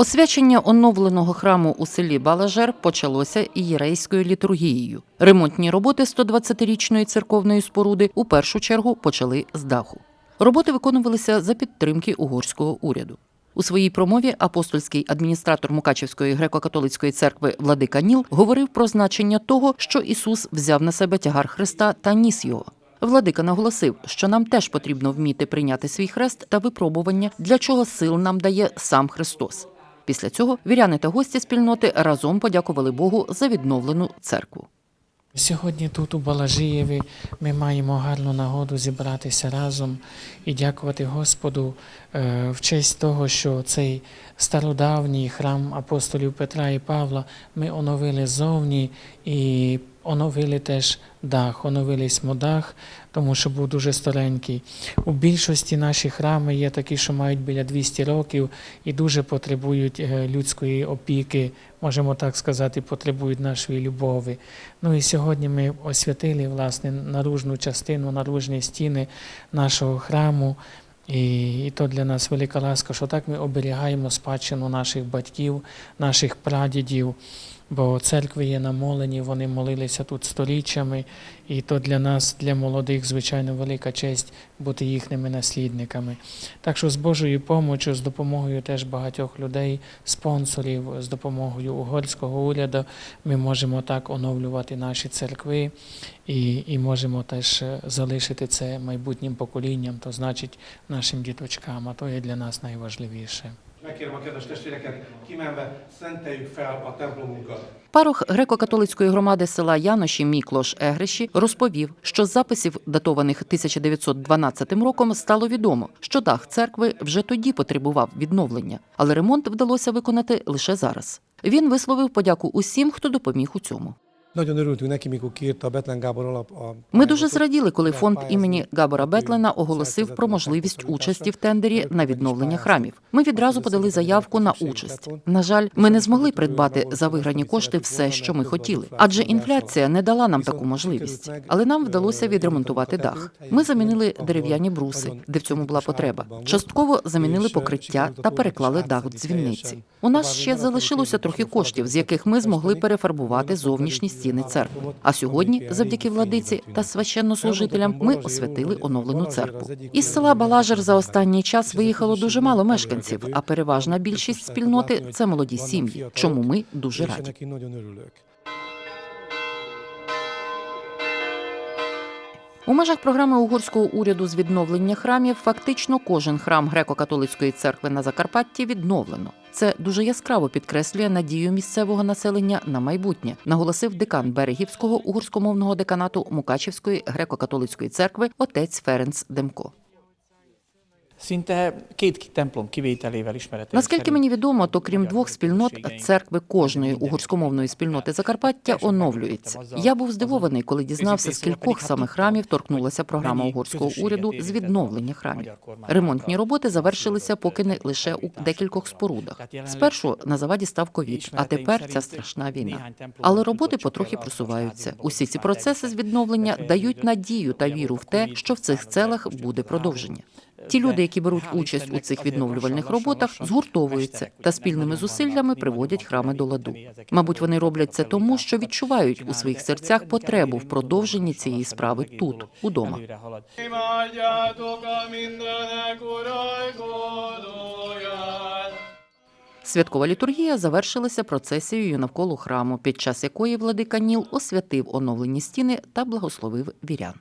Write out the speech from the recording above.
Освячення оновленого храму у селі Балажер почалося ієрейською літургією. Ремонтні роботи 120-річної церковної споруди у першу чергу почали з даху. Роботи виконувалися за підтримки угорського уряду. У своїй промові апостольський адміністратор Мукачевської греко-католицької церкви Владика Ніл говорив про значення того, що Ісус взяв на себе тягар Христа та ніс його. Владика наголосив, що нам теж потрібно вміти прийняти свій хрест та випробування, для чого сил нам дає сам Христос. Після цього віряни та гості спільноти разом подякували Богу за відновлену церкву. Сьогодні тут у Балажієві ми маємо гарну нагоду зібратися разом і дякувати Господу е, в честь того, що цей стародавній храм апостолів Петра і Павла ми оновили зовні і оновили теж дах, оновили смодах, тому що був дуже старенький. У більшості наші храми є такі, що мають біля 200 років і дуже потребують е, людської опіки, можемо так сказати, потребують нашої любові. Ну і сьогодні ми освятили власне наружну частину, наружні стіни нашого храму. І, і то для нас велика ласка, що так ми оберігаємо спадщину наших батьків, наших прадідів, бо церкви є намолені, вони молилися тут сторіччями, і то для нас, для молодих, звичайно, велика честь бути їхніми наслідниками. Так що з Божою помочю, з допомогою теж багатьох людей, спонсорів, з допомогою угорського уряду, ми можемо так оновлювати наші церкви і, і можемо теж е, залишити це майбутнім поколінням, то значить нашим діточкам, а то є для нас найважливіше. Megkérem a kedves testvéreket, kimenve szenteljük fel a templomunkat. Парох греко-католицької громади села Яноші Міклош Егриші розповів, що з записів, датованих 1912 роком, стало відомо, що дах церкви вже тоді потребував відновлення, але ремонт вдалося виконати лише зараз. Він висловив подяку усім, хто допоміг у цьому. Ми дуже зраділи, коли фонд імені Габора Бетлена оголосив про можливість участі в тендері на відновлення храмів. Ми відразу подали заявку на участь. На жаль, ми не змогли придбати за виграні кошти все, що ми хотіли, адже інфляція не дала нам таку можливість. Але нам вдалося відремонтувати дах. Ми замінили дерев'яні бруси, де в цьому була потреба. Частково замінили покриття та переклали дах дзвіниці. У нас ще залишилося трохи коштів, з яких ми змогли перефарбувати зовнішні стіни церкви. А сьогодні, завдяки владиці та священнослужителям, ми освятили оновлену церкву. Із села Балажер за останній час виїхало дуже мало мешканців, а переважна більшість спільноти це молоді сім'ї. Чому ми дуже раді. У межах програми угорського уряду з відновлення храмів фактично кожен храм греко-католицької церкви на Закарпатті відновлено. Це дуже яскраво підкреслює надію місцевого населення на майбутнє, наголосив декан Берегівського угорськомовного деканату Мукачівської греко-католицької церкви отець Ференц Демко. Szinte két templom kivételével ismereteink Наскільки мені відомо, то крім двох спільнот, церкви кожної угорськомовної спільноти Закарпаття оновлюються. Я був здивований, коли дізнався, з кількох саме храмів торкнулася програма угорського уряду з відновлення храмів. Ремонтні роботи завершилися поки не лише у декількох спорудах. Спершу на заваді став ковід, а тепер ця страшна війна. Але роботи потрохи просуваються. Усі ці процеси з відновлення дають надію та віру в те, що в цих целах буде продовження. Ті люди, які беруть участь у цих відновлювальних роботах, згуртовуються та спільними зусиллями приводять храми до ладу. Мабуть, вони роблять це тому, що відчувають у своїх серцях потребу в продовженні цієї справи тут, удома. Святкова літургія завершилася процесією навколо храму, під час якої владика Ніл освятив оновлені стіни та благословив вірян.